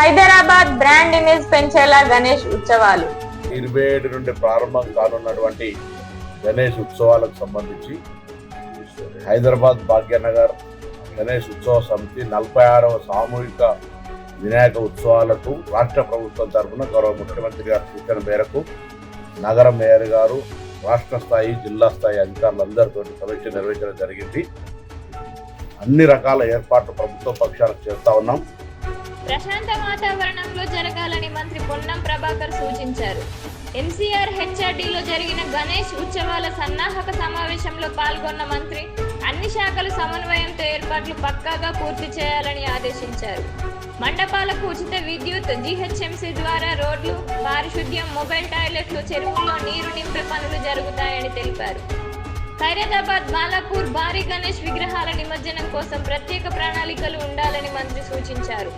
Hyderabad brand image పెంచేలా గణేష్ ఉత్సవాలు. ఇరవై ఏడు నుండి ప్రారంభం కానున్నటువంటి గణేష్ ఉత్సవాలకు సంబంధించి హైదరాబాద్ భాగ్యనగర్ గణేష్ ఉత్సవ సమితి నలభై ఆరవ సామూహిక వినాయక ఉత్సవాలకు రాష్ట్ర ప్రభుత్వం తరఫున గౌరవ ముఖ్యమంత్రి గారి సూచన మేరకు నగర మేయర్ గారు రాష్ట్ర స్థాయి జిల్లా స్థాయి అధికారులందరితో సమీక్ష నిర్వహించడం జరిగింది. అన్ని రకాల ఏర్పాట్లు ప్రభుత్వ పక్షాలకు చేస్తా ఉన్నాం. ప్రశాంత వాతావరణంలో జరగాలని మంత్రి పొన్నం ప్రభాకర్ సూచించారు. ఎంసీఆర్ హెచ్ఆర్డీలో జరిగిన గణేష్ ఉత్సవాల సన్నాహక సమావేశంలో పాల్గొన్న మంత్రి అన్ని శాఖలు సమన్వయంతో ఏర్పాట్లు పక్కాగా పూర్తి చేయాలని ఆదేశించారు. మండపాలకు ఉచిత విద్యుత్ జీహెచ్ఎంసీ ద్వారా రోడ్లు పారిశుద్ధ్యం మొబైల్ టాయిలెట్లు చెరువుల్లో నీరు నింపే పనులు జరుగుతాయని తెలిపారు. ఖైరతాబాద్ బాలాపూర్ భారీ గణేష్ విగ్రహాల నిమజ్జనం కోసం ప్రత్యేక ప్రణాళికలు ఉండాలని మంత్రి సూచించారు.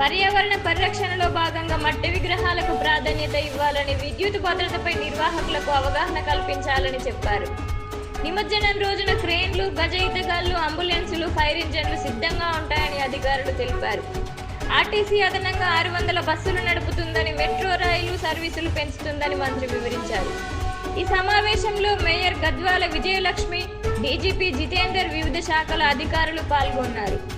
పర్యావరణ పరిరక్షణలో భాగంగా మట్టి విగ్రహాలకు ప్రాధాన్యత ఇవ్వాలని విద్యుత్ భద్రతపై నిర్వాహకులకు అవగాహన కల్పించాలని చెప్పారు. నిమజ్జనం రోజున క్రేన్లు గజ అంబులెన్సులు ఫైర్ ఇంజన్లు సిద్ధంగా ఉంటాయని అధికారులు తెలిపారు. ఆర్టీసీ అదనంగా ఆరు వందల బస్సులు నడుపుతుందని మెట్రో రైలు సర్వీసులు పెంచుతుందని మంత్రి వివరించారు. ఈ సమావేశంలో మేయర్ గద్వాల విజయలక్ష్మి డీజీపీ జితేందర్ వివిధ శాఖల అధికారులు పాల్గొన్నారు.